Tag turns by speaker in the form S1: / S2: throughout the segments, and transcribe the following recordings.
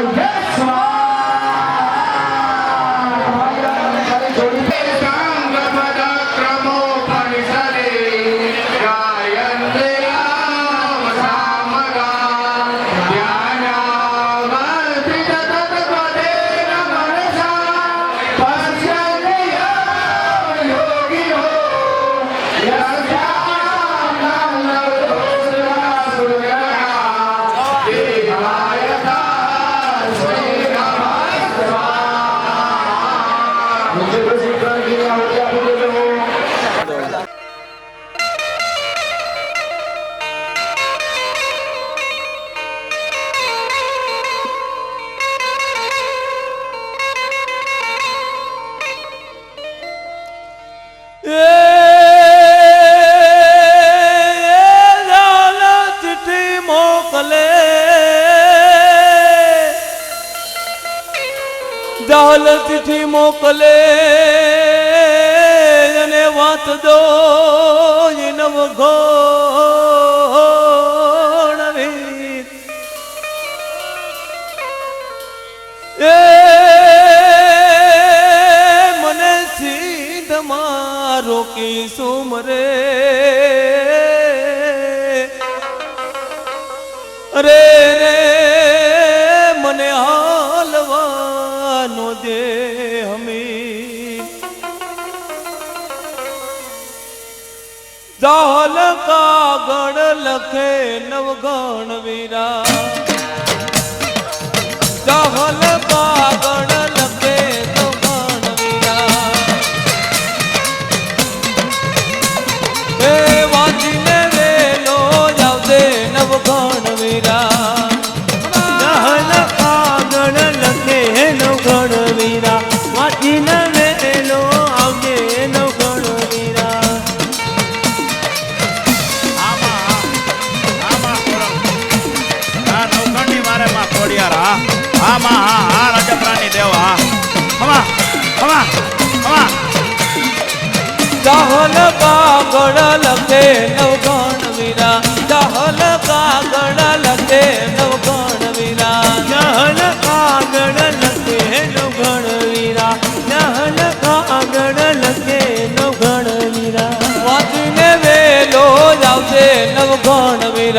S1: So that's. নিজের শিক্ষা দিয়ে
S2: আমাকে મોકલે અને વાત દો નવઘો ગણ લખે નવગણ વીરા.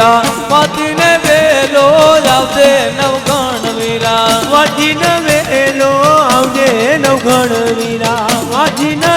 S2: વીરા વાજીને વેલો
S3: આવજે
S2: નવગણ વીરા. વાજીને વેલો આવજે નવગણ વીરા. વાજીને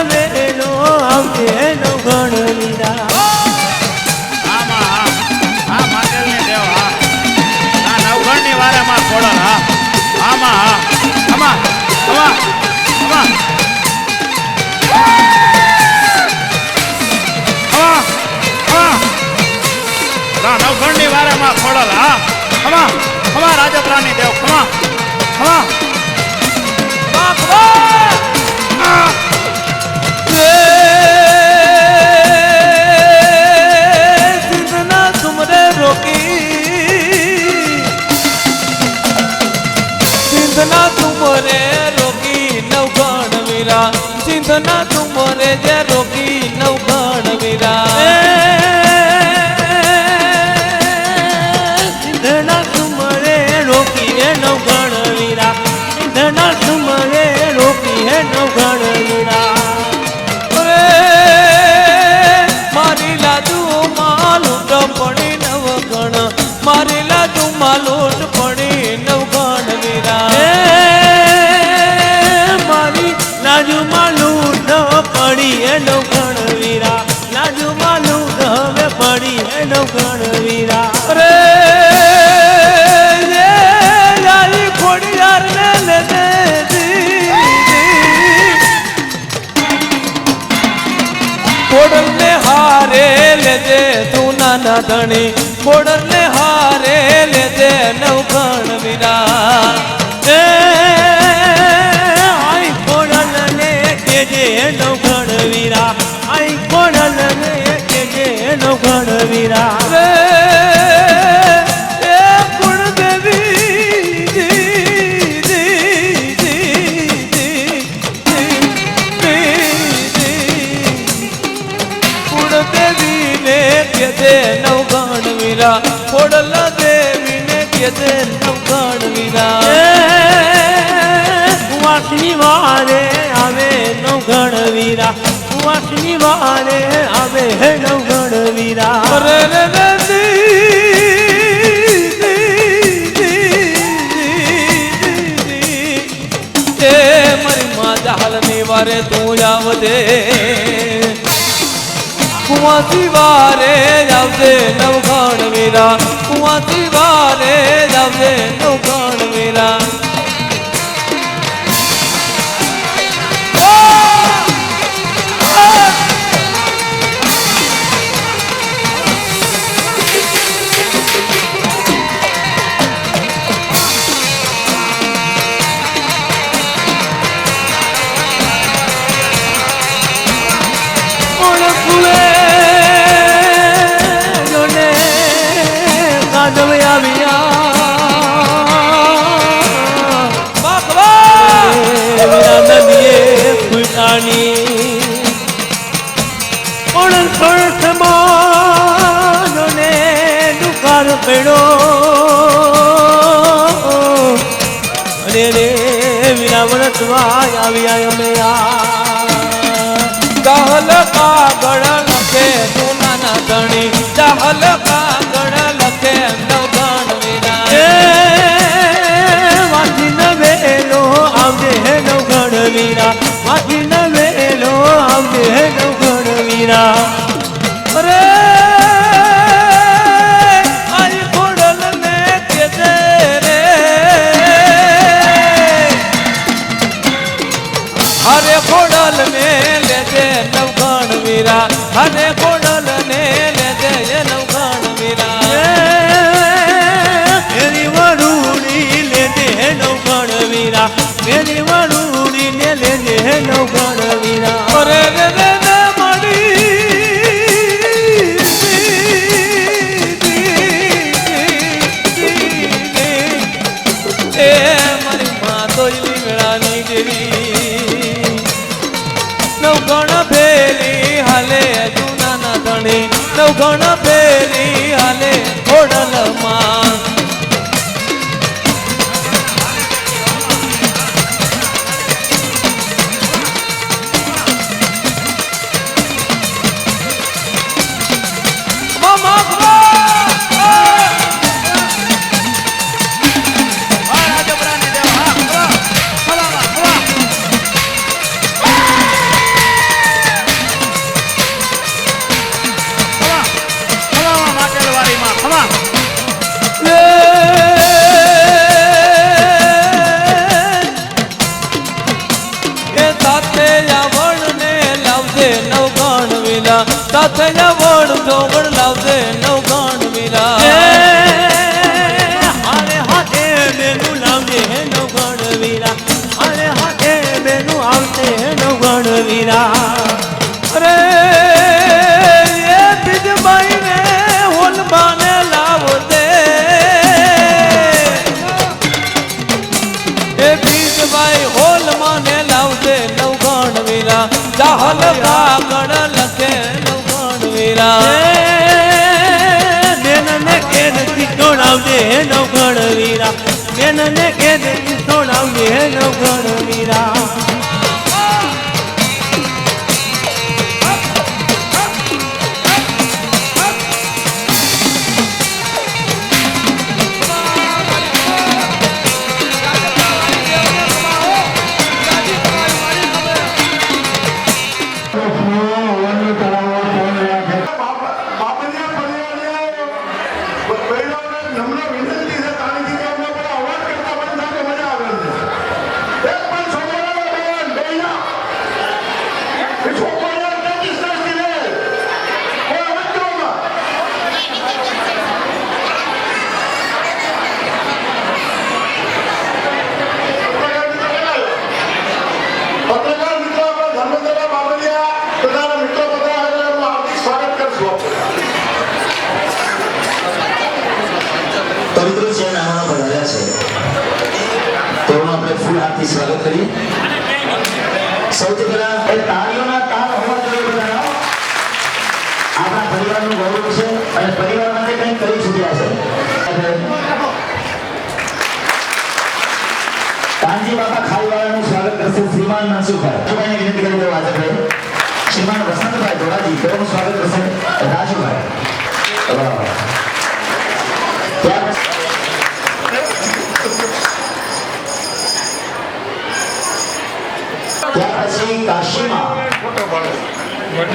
S2: கொடர் નવગણ વીરા
S3: વાસની વારે આવે હે નવગણ વીરા
S2: રે રે રે મારી મા જહાલની વારે તું આવજે કુવાથી વારે આવજે નવગણ વીરા કુવાથી વારે આવજે નવગણ વીરા
S3: અમૃતવાય આવ્યા અમે આ.
S2: દહલ કાગળ લખે જૂના ના ગણી દહલ કા હરે ખોડલ ને લેજે નવગણ વીરા હરે ખોડલ ને લેજે નવગણ વીરા
S3: મેરી વરુણી લેજે નવગણ વીરા મેરી વરુણી ને લેજે
S2: નવગણ નવગણ પેલી હાલે જૂના ના ધણી. નવગણ પેલી હાલે ઓડલમાં થયા વડ જોગણ લાવજે નવગણ મીરા
S3: હારે હાથે બેનું લાવજે હે નવગણ વીરા હારે હાથે બેનું આવશે હે નવગણ વીરા
S2: અરે એ બીજબાઈ ને હોલબાને લાવજે એ બીજબાઈ હોલમાને લાવજે નવગણ વીરા ચાહલ કાગળ વીરા
S3: બેનને કેદથી છોડાવજે હે નવગણ વીરા. બેનને કેદથી છોડાવજે હે નવગણ
S1: સ્વાગત
S4: કરીએ સૌથી પહેલા એ તાળીઓના તાળ હોવા જોઈએ બધાનો. આપણા પરિવારનું ગૌરવ છે અને પરિવાર માટે કંઈક કરી ચૂક્યા છે. કાનજી બાપા ખાઈવાળાનું સ્વાગત કરશે શ્રીમાન નાસુભાઈ રાજુભાઈને વિનંતી કરી વાજબભાઈ શ્રીમાન વસંતભાઈ ધોળાજી, તેઓનું સ્વાગત કરશે રાજુભાઈ. પછી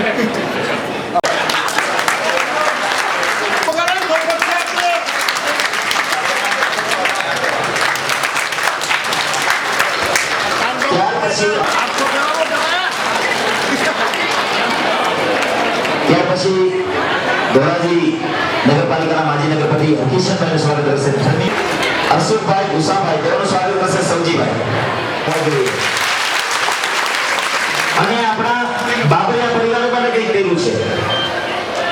S4: ધોરાજી નગરપાલિકાના માજી નગરપતિ હકીશનભાઈનું સ્વાગત કરશે અશોકભાઈ ભૂસાભાઈ તેઓનું સ્વાગત કરશે સૌજીભાઈ અને આપણા બાબરિયા પરિવાર માટે કંઈક કર્યું છે આપણા લોકસભા
S1: ફોન નંબર ગંગાબેનના નામે એક લાખ એકાવન હજાર રૂપિયા આપ્યા રૂમ મળે બોલ શીખોડિયા માતા કી જય આશીર્વાદ જો થાય
S4: આ બધા આપણા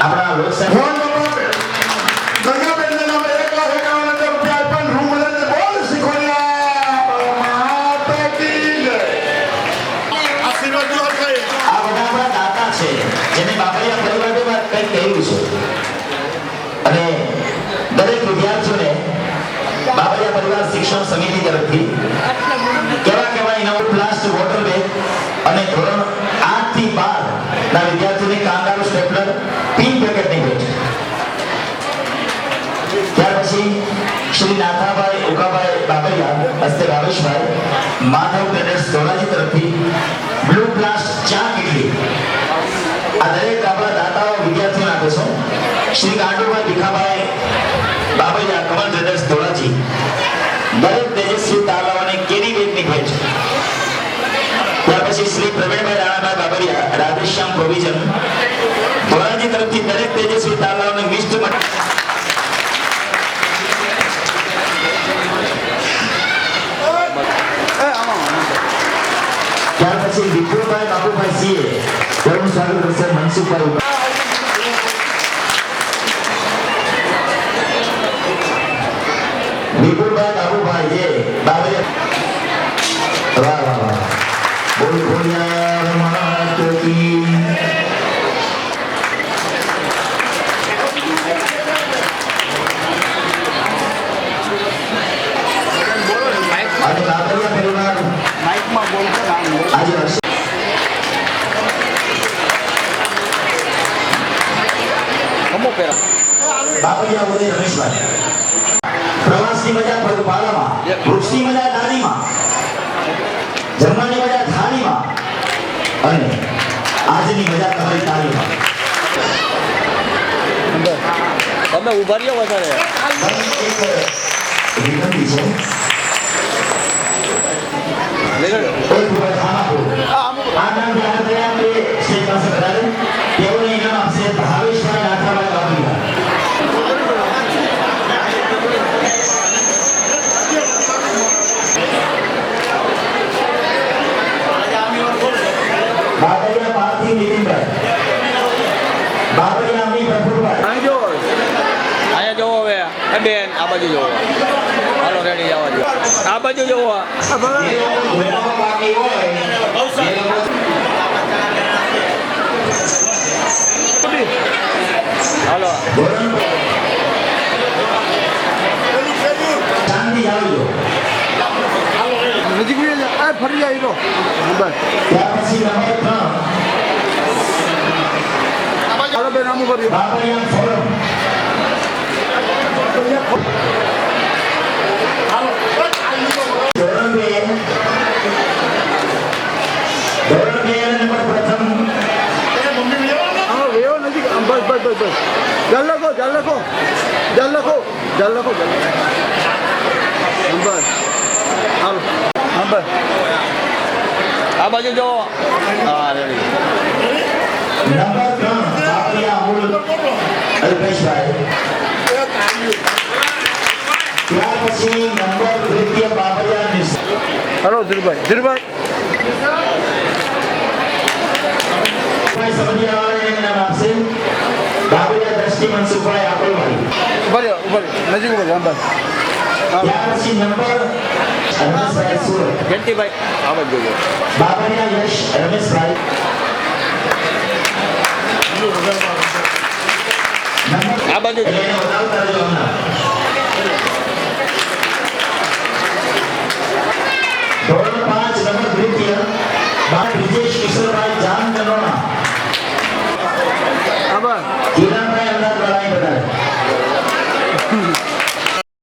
S4: દાતા છે જેને કંઈક અને દરેક વિદ્યાર્થીઓને બાબરિયા પરિવાર શિક્ષણ સમિતિ તરફથી કેવા કેવા ઇનામ પ્લાસ્ટ વોટર બેગ અને ધોરણ આઠથી બાર ના વિદ્યાર્થીઓને શ્રી નાથાભાઈ ઉકાભાઈ બાબૈયા હસ્તે ભાવેશભાઈ માધવ ટ્રેડર્સ ધોરાજી તરફથી બ્લુ બ્લાસ્ટ ચા કેટલી આ દરેક આપણા દાતાઓ વિદ્યાર્થીઓને આપે છે શ્રી ગાંડુભાઈ ભીખાભાઈ બાબૈયા કમલ ટ્રેડર્સ ધોરાજી દરેક તેજસ્વી તાલાઓને કેરી વેગની ભેટ ત્યાર પછી શ્રી પ્રવીણભાઈ રાણાભાઈ બાબરિયા રાધેશ્યામ પ્રોવિઝન ધોરાજી તરફથી દરેક તેજસ્વી તાલાઓને મિષ્ટ માટે ત્યાર પછી વિપુલભાઈ બાબુભાઈ સીએ તેઓનું સ્વાગત કરશે મનસુખભાઈ મજા પગપાળામાં વૃક્ષની મજા દાદીમાં જમવાની મજા થાળીમાં અને આજની મજા તમારી તાળીમાં.
S5: તમે ઊભા રહ્યો વધારે.
S4: વિનંતી છે એક વખત ખાનાપુર. આ નામ ધ્યાન રહ્યા આપણે સ્ટેજ પાસે બધાને તેઓને ઇનામ આપશે
S5: એ બેન આ બાજુ જોવો હાલો રેડી જવા દો આ બાજુ જોવો
S4: જે લોકો જોવામાં બાકી હોય એ લોકો
S5: હાલો
S1: નજીક ફરી જાય તો બસ. બેન આમ કર્યું
S4: બાબરિયા ફોરમ ધોરણ બે ધોરણ બે નંબર પ્રથમ
S1: હા એવો નજીક આમ બસ બસ બસ. જલ લખો જલ લખો જલ લખો જલ લખો જલ નંબર હાલો. નંબર
S5: આ બાજુ જો. હા રેડી.
S4: નંબર ત્રણ બાબરિયા અમુલ ત્યાર પછી નંબર તૃતીય બાબરિયા નિશ
S1: હાલો ધીરભાઈ. ધીરભાઈ.
S4: આપશે બાબરિયા દ્રષ્ટિ મનસુખભાઈ આકોલવાડી
S1: ઊભા રહ્યો ઊભા રહ્યો. નજીક ઊભા રહ્યો
S4: ત્યાર પછી નંબર રમેશભાઈ સુરત
S5: જયંતિભાઈ આ બાજુ જોવો
S4: યશ રમેશભાઈ.
S5: આ બાજુ
S4: એટલે એને વધાવતા રહેજો હમણાં. ધોરણ પાંચ નંબર દ્વિતીય. બાળ બ્રિજેશ કિશોરભાઈ જામ আবার।